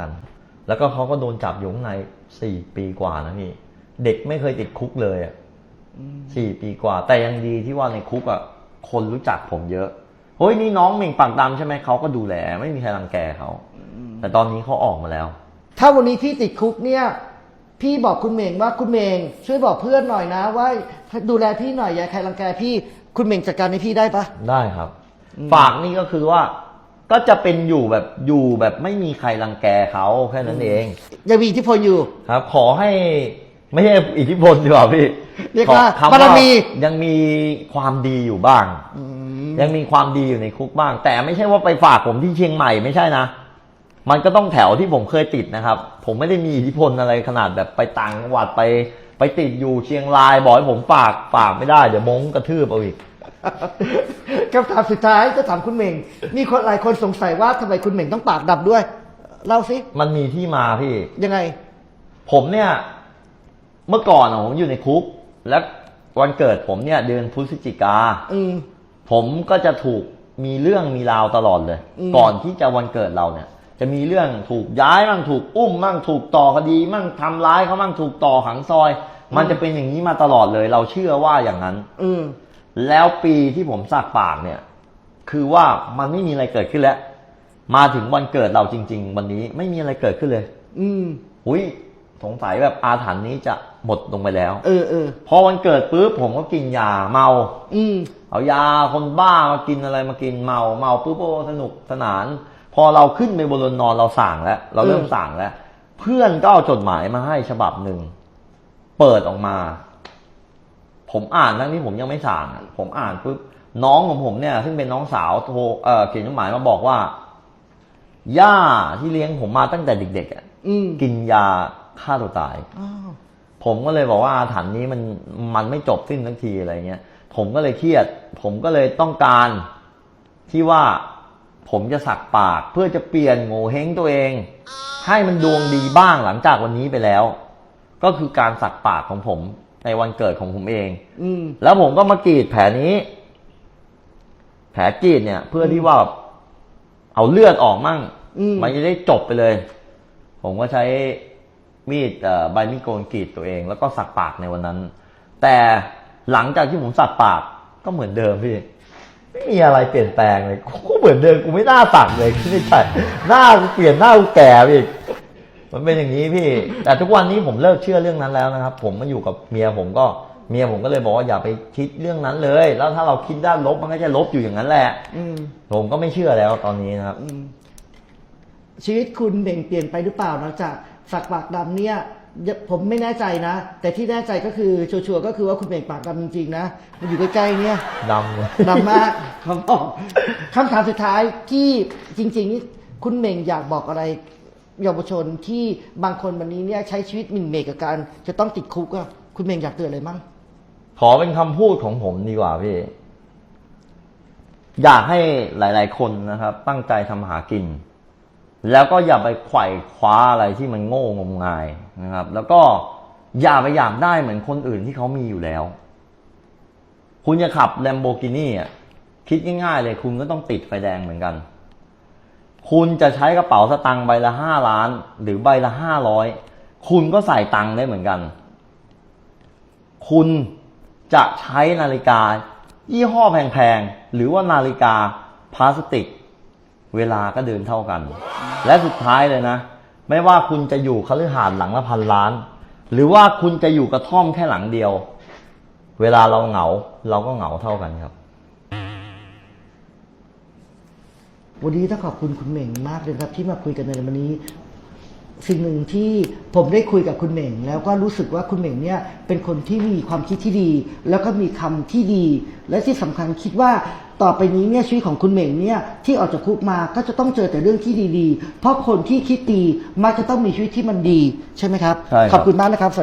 กัน แล้วก็เขาก็โดนจับอยู่ข้างในสี่ปีกว่านะพี่ เด็กไม่เคยติดคุกเลยอะสี่ปีกว่า แต่ยังดีที่ว่าในคุกอะคนรู้จักผมเยอะเฮ้ยนี่น้องเหม่งปากดำใช่ไหมเขาก็ดูแล ไม่มีใครรังแกเขาแต่ตอนนี้เขาออกมาแล้ว ถ้าวันนี้พี่ติดคุกเนี่ย พี่บอกคุณเมงว่าคุณเมงช่วยบอกเพื่อนหน่อยนะ ว่าดูแลพี่หน่อยอย่าใครรังแกพี่ คุณเมงจัดการให้พี่ได้ปะได้ครับ ฝากนี่ก็คือว่า ก็จะเป็นอยู่แบบอยู่แบบไม่มีใครรังแกเขาแค่นั้นเอง ยังมีอิทธิพลอยู่ ครับ ขอให้ไม่ใช่อิทธิพลดีกว่าพี่เรียกว่าขอคำบารมี ยังมีความดีอยู่บ้างยังมีความดีอยู่ในคุกบ้าง แต่ไม่ใช่ว่าไปฝากผมที่เชียงใหม่ไม่ใช่นะ มันก็ต้องแถวที่ผมเคยติดนะครับ ผมไม่ได้มีอิทธิพลอะไรขนาดแบบไปต่างจังหวัดไป ไปติดอยู่เชียงรายบอกให้ผมฝากฝากไม่ได้ เดี๋ยวมงกระทืบเอาอีก คำถามสุดท้ายจะถามคุณเมงมีคนหลายคนสงสัยว่าทำไมคุณเมงต้องปากดำด้วย เล่าสิมันมีที่มาพี่ ยังไง ผมเนี่ย เมื่อก่อนอะผมอยู่ในคุก และวันเกิดผมเนี่ย เดือนพฤศจิกา อืม ผมก็จะถูกมีเรื่องมีราวตลอดเลย อืม ก่อนที่จะวันเกิดเราเนี่ย จะมีเรื่องถูกย้ายมั่งถูกอุ้มมั่งถูกต่อคดีมั่งทำร้ายเขามั่งถูกต่อขังซอย มันจะเป็นอย่างนี้มาตลอดเลย เราเชื่อว่าอย่างนั้น อืม แล้วปีที่ผมสักปากเนี่ย คือว่ามันไม่มีอะไรเกิดขึ้นแล้ว มาถึงวันเกิดเราจริง ๆ วันนี้ไม่มีอะไรเกิดขึ้นเลย อืมอุ้ยสงสัยแบบอาถรรพ์นี้จะหมดลงไปแล้ว เออเออพอวันเกิดปุ๊บผมก็กินยาเมา อืมเอายาคนบ้ามากินอะไรมากินเมาเมาปุ๊บโอ้สนุกสนาน พอเราขึ้นไปบนเรือนนอนเราสั่งแล้ว เราเริ่มเออสั่งแล้ว เพื่อนก็เอาจดหมายมาให้ฉบับหนึ่งเปิดออกมา ผมอ่านทั้งที่ผมยังไม่สั่งอะผมอ่านปุ๊บน้องของผมเนี่ย ซึ่งเป็นน้องสาวโทรเอ่อเขียนจดหมายมาบอกว่าย่าที่เลี้ยงผมมาตั้งแต่เด็กๆอะอืมกินยาฆ่าตัวตายอ้าวผมก็เลยบอกว่าอาถรรพ์นี้มันมันไม่จบสิ้นสักทีอะไรเงี้ยผมก็เลยเครียด ผมก็เลยต้องการที่ว่าผมจะสักปากเพื่อจะเปลี่ยนโง่เฮงตัวเอง ให้มันดวงดีบ้างหลังจากวันนี้ไปแล้ว ก็คือการสักปากของผม ในวันเกิดของผมเอง อืม แล้วผมก็มากรีดแผลนี้ แผลกรีดเนี่ย เพื่อที่ว่าเอาเลือดออกมั่งอืม มันจะได้จบไปเลย ผมก็ใช้มีดเอ่อใบมีดโกนกรีดตัวเอง แล้วก็สักปากในวันนั้น แต่หลังจากที่ผมสักปากก็เหมือนเดิมพี่ไม่มีอะไรเปลี่ยนแปลงเลยกูเหมือนเดิมกูไม่น่าสักเลยคิดในใจหน้ากูเปลี่ยนหน้ากูแก่ไปอีก มันเป็นอย่างนี้พี่ แต่ทุกวันนี้ผมเลิกเชื่อเรื่องนั้นแล้วนะครับ ผมมาอยู่กับเมียผมก็เมียผมก็เลยบอกว่าอย่าไปคิดเรื่องนั้นเลย แล้วถ้าเราคิดด้านลบมันก็จะลบอยู่อย่างนั้นแหละอืมผมก็ไม่เชื่อแล้วตอนนี้นะครับ อืมชีวิตคุณเบ่งเปลี่ยนไปหรือเปล่าหลังจากสักปากดำเนี่ยผมไม่แน่ใจนะ แต่ที่แน่ใจก็คือชัวร์ๆก็คือว่าคุณเบ่งปากดำจริงๆนะมันอยู่ใกล้ๆเนี่ย ดำเลยดำมากคำตอบคำถามสุดท้ายที่จริงๆนี่คุณเม่งอยากบอกอะไร เยาวชนที่บางคนวันนี้เนี่ยใช้ชีวิตหมิ่นเหมกับการจะต้องติดคุกอะคุณเมงอยากเตือนอะไรมั่งขอเป็นคำพูดของผมดีกว่าพี่ อยากให้หลาย ๆ คนนะครับ ตั้งใจทำหากิน แล้วก็อย่าไปไขว่คว้าอะไรที่มันโง่งมงายนะครับ แล้วก็อย่าไปอยากได้เหมือนคนอื่นที่เขามีอยู่แล้ว คุณจะขับแลมโบกินี่อะคิดง่าย ๆ เลยคุณก็ต้องติดไฟแดงเหมือนกัน คุณจะใช้กระเป๋าสตังค์ใบละห้าล้าน หรือใบละห้าร้อยคุณก็ใส่ตังค์ได้เหมือนกัน คุณจะใช้นาฬิกา ยี่ห้อแพงๆ หรือว่านาฬิกาพลาสติก เวลาก็เดินเท่ากัน และสุดท้ายเลยนะ ไม่ว่าคุณจะอยู่คฤหาสน์หลังละพันล้าน หรือว่าคุณจะอยู่กระท่อมแค่หลังเดียว เวลาเราเหงาเราก็เหงาเท่ากันครับ วันนี้ต้องขอบคุณคุณเหม่งมากเลยครับที่มาคุยกันในวันนี้ สิ่งหนึ่งที่ผมได้คุยกับคุณเหม่ง แล้วก็รู้สึกว่าคุณเหม่งเนี่ยเป็นคนที่มีความคิดที่ดี แล้วก็มีคำที่ดี และที่สำคัญคิดว่าต่อไปนี้เนี่ยชีวิตของคุณเหม่งเนี่ยที่ออกจากคุกมาก็จะต้องเจอแต่เรื่องที่ดีๆ เพราะคนที่คิดดีมักจะต้องมีชีวิตที่มันดีใช่ไหมครับใช่ครับขอบคุณมากนะครับสวัสดี